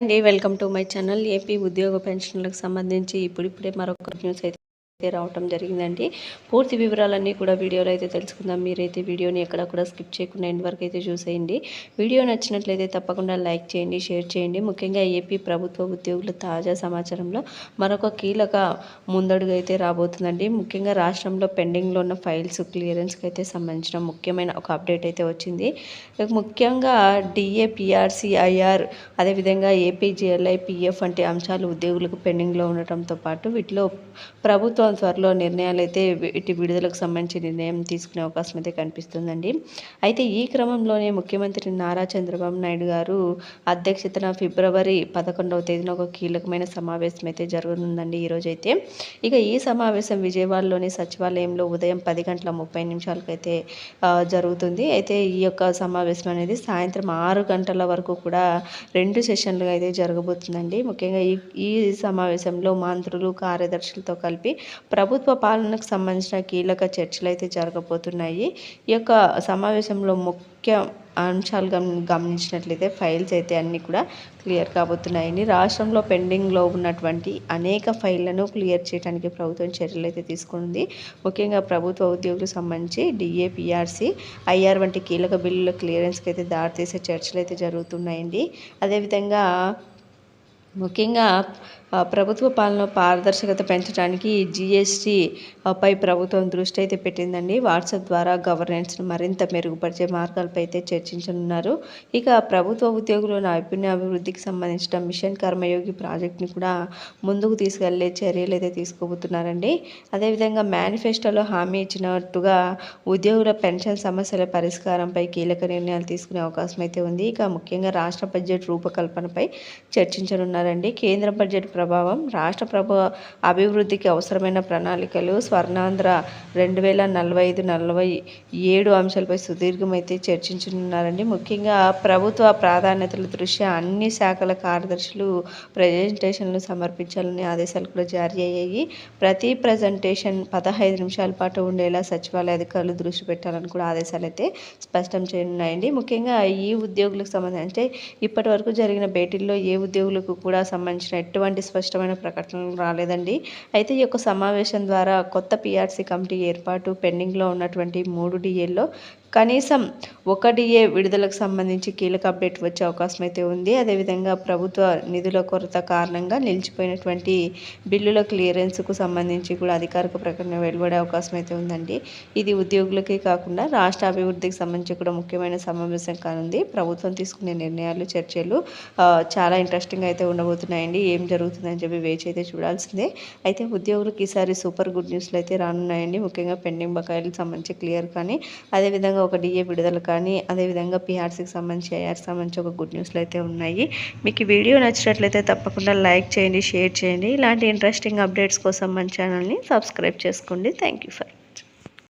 అండి. Welcome to my channel. A ఉద్యోగ పెన్షన్లకు సంబంధించి ఇప్పుడిప్పుడే మరొక న్యూస్ అయితే అయితే రావటం జరిగిందండి. పూర్తి వివరాలన్నీ కూడా వీడియోలో అయితే తెలుసుకుందాం. మీరైతే వీడియోని ఎక్కడ కూడా స్కిప్ చేయకుండా ఎండ్ వరకు అయితే చూసేయండి. వీడియో నచ్చినట్లయితే తప్పకుండా లైక్ చేయండి షేర్ చేయండి. ముఖ్యంగా ఏపీ ప్రభుత్వ ఉద్యోగుల తాజా సమాచారంలో మరొక కీలక ముందడుగు అయితే రాబోతుందండి. ముఖ్యంగా రాష్ట్రంలో పెండింగ్లో ఉన్న ఫైల్స్ క్లియరెన్స్కి అయితే సంబంధించిన ముఖ్యమైన ఒక అప్డేట్ అయితే వచ్చింది. ముఖ్యంగా డిఏ పిఆర్సీ అదేవిధంగా ఏపీజీఎల్ఐ పిఎఫ్ వంటి అంశాలు ఉద్యోగులకు పెండింగ్లో ఉండటంతో పాటు వీటిలో ప్రభుత్వం త్వరలో నిర్ణయాలు అయితే వీటి విడుదలకు సంబంధించి నిర్ణయం తీసుకునే అవకాశం అయితే కనిపిస్తుందండి. అయితే ఈ క్రమంలోనే ముఖ్యమంత్రి నారా చంద్రబాబు నాయుడు గారు అధ్యక్షతన ఫిబ్రవరి పదకొండవ తేదీన ఒక కీలకమైన సమావేశం అయితే జరగనుందండి ఈరోజైతే ఇక ఈ సమావేశం విజయవాడలోని సచివాలయంలో ఉదయం పది గంటల ముప్పై నిమిషాలకు అయితే జరుగుతుంది. అయితే ఈ యొక్క సమావేశం అనేది సాయంత్రం ఆరు గంటల వరకు కూడా రెండు సెషన్లుగా అయితే జరగబోతుందండి. ముఖ్యంగా ఈ ఈ సమావేశంలో మంత్రులు కార్యదర్శులతో కలిపి ప్రభుత్వ పాలనకు సంబంధించిన కీలక చర్చలు అయితే జరగబోతున్నాయి. ఈ యొక్క సమావేశంలో ముఖ్య అంశాలు గమ గమనించినట్లయితే ఫైల్స్ అయితే అన్నీ కూడా క్లియర్ కాబోతున్నాయని రాష్ట్రంలో పెండింగ్లో ఉన్నటువంటి అనేక ఫైళ్ళను క్లియర్ చేయడానికి ప్రభుత్వం చర్యలు అయితే తీసుకుంది. ముఖ్యంగా ప్రభుత్వ ఉద్యోగులకు సంబంధించి డిఏ పిఆర్సీ ఐఆర్ వంటి కీలక బిల్లుల క్లియరెన్స్కి అయితే దారితీసే చర్చలు అయితే జరుగుతున్నాయండి. అదేవిధంగా ముఖ్యంగా ప్రభుత్వ పాలన పారదర్శకత పెంచడానికి జిఎస్టీ పై ప్రభుత్వం దృష్టి అయితే పెట్టిందండి. వాట్సాప్ ద్వారా గవర్నెన్స్ను మరింత మెరుగుపరిచే మార్గాలపై అయితే చర్చించనున్నారు. ఇక ప్రభుత్వ ఉద్యోగుల నైపుణ్య అభివృద్ధికి సంబంధించిన మిషన్ కర్మయోగి ప్రాజెక్ట్ని కూడా ముందుకు తీసుకెళ్ళే చర్యలు అయితే తీసుకోబోతున్నారండి. అదేవిధంగా మేనిఫెస్టోలో హామీ ఇచ్చినట్టుగా ఉద్యోగుల పెన్షన్ సమస్యల పరిష్కారంపై కీలక నిర్ణయాలు తీసుకునే అవకాశం అయితే ఉంది. ఇక ముఖ్యంగా రాష్ట్ర బడ్జెట్ రూపకల్పనపై చర్చించనున్నారు చర్చించనున్నారండి కేంద్ర బడ్జెట్ ప్రభావం రాష్ట్ర ప్రభు అభివృద్ధికి అవసరమైన ప్రణాళికలు స్వర్ణాంధ్ర రెండు వేల నలభై ఐదు నలభై ఏడు అంశాలపై సుదీర్ఘమైతే చర్చించనున్నారండి. ముఖ్యంగా ప్రభుత్వ ప్రాధాన్యతల దృష్ట్యా అన్ని శాఖల కార్యదర్శులు ప్రజెంటేషన్లు సమర్పించాలని ఆదేశాలు కూడా జారీ అయ్యాయి. ప్రతి ప్రజెంటేషన్ పదహైదు నిమిషాల పాటు ఉండేలా సచివాలయ అధికారులు దృష్టి పెట్టాలని కూడా ఆదేశాలు అయితే స్పష్టం చేయనున్నాయండి. ముఖ్యంగా ఈ ఉద్యోగులకు సంబంధించి అంటే ఇప్పటి వరకు జరిగిన భేటీల్లో ఏ ఉద్యోగులకు కూడా సంబంధించిన ఎటువంటి స్పష్టమైన ప్రకటనలు రాలేదండి. అయితే ఈ యొక్క సమావేశం ద్వారా కొత్త పిఆర్సీ కమిటీ ఏర్పాటు పెండింగ్లో ఉన్నటువంటి మూడు డిఏల్లో కనీసం ఒక డిఏ విడుదలకు సంబంధించి కీలక అప్డేట్ వచ్చే అవకాశం అయితే ఉంది. అదేవిధంగా ప్రభుత్వ నిధుల కొరత కారణంగా నిలిచిపోయినటువంటి బిల్లుల క్లియరెన్స్కు సంబంధించి కూడా అధికారిక ప్రకటన వెలువడే అవకాశం అయితే ఉందండి. ఇది ఉద్యోగులకే కాకుండా రాష్ట్ర అభివృద్ధికి సంబంధించి కూడా ముఖ్యమైన సమావేశం కానుంది. ప్రభుత్వం తీసుకునే నిర్ణయాలు చర్చలు చాలా ఇంట్రెస్టింగ్ అయితే ఉండబోతున్నాయండి. ఏం జరుగుతుందని చెప్పి వేచి అయితే చూడాల్సిందే. అయితే ఉద్యోగులకు ఈసారి సూపర్ గుడ్ న్యూస్లు అయితే రానున్నాయండి. ముఖ్యంగా పెండింగ్ బకాయిలకు సంబంధించి క్లియర్ కానీ అదేవిధంగా ఒక డిఏ విడుదల కానీ అదేవిధంగా పిఆర్సీకి సంబంధించి ఐఆర్ సంబంధించి ఒక గుడ్ న్యూస్లు అయితే ఉన్నాయి. మీకు ఈ వీడియో నచ్చినట్లయితే తప్పకుండా లైక్ చేయండి షేర్ చేయండి. ఇలాంటి ఇంట్రెస్టింగ్ అప్డేట్స్ కోసం మన ఛానల్ని సబ్స్క్రైబ్ చేసుకోండి. Thank you for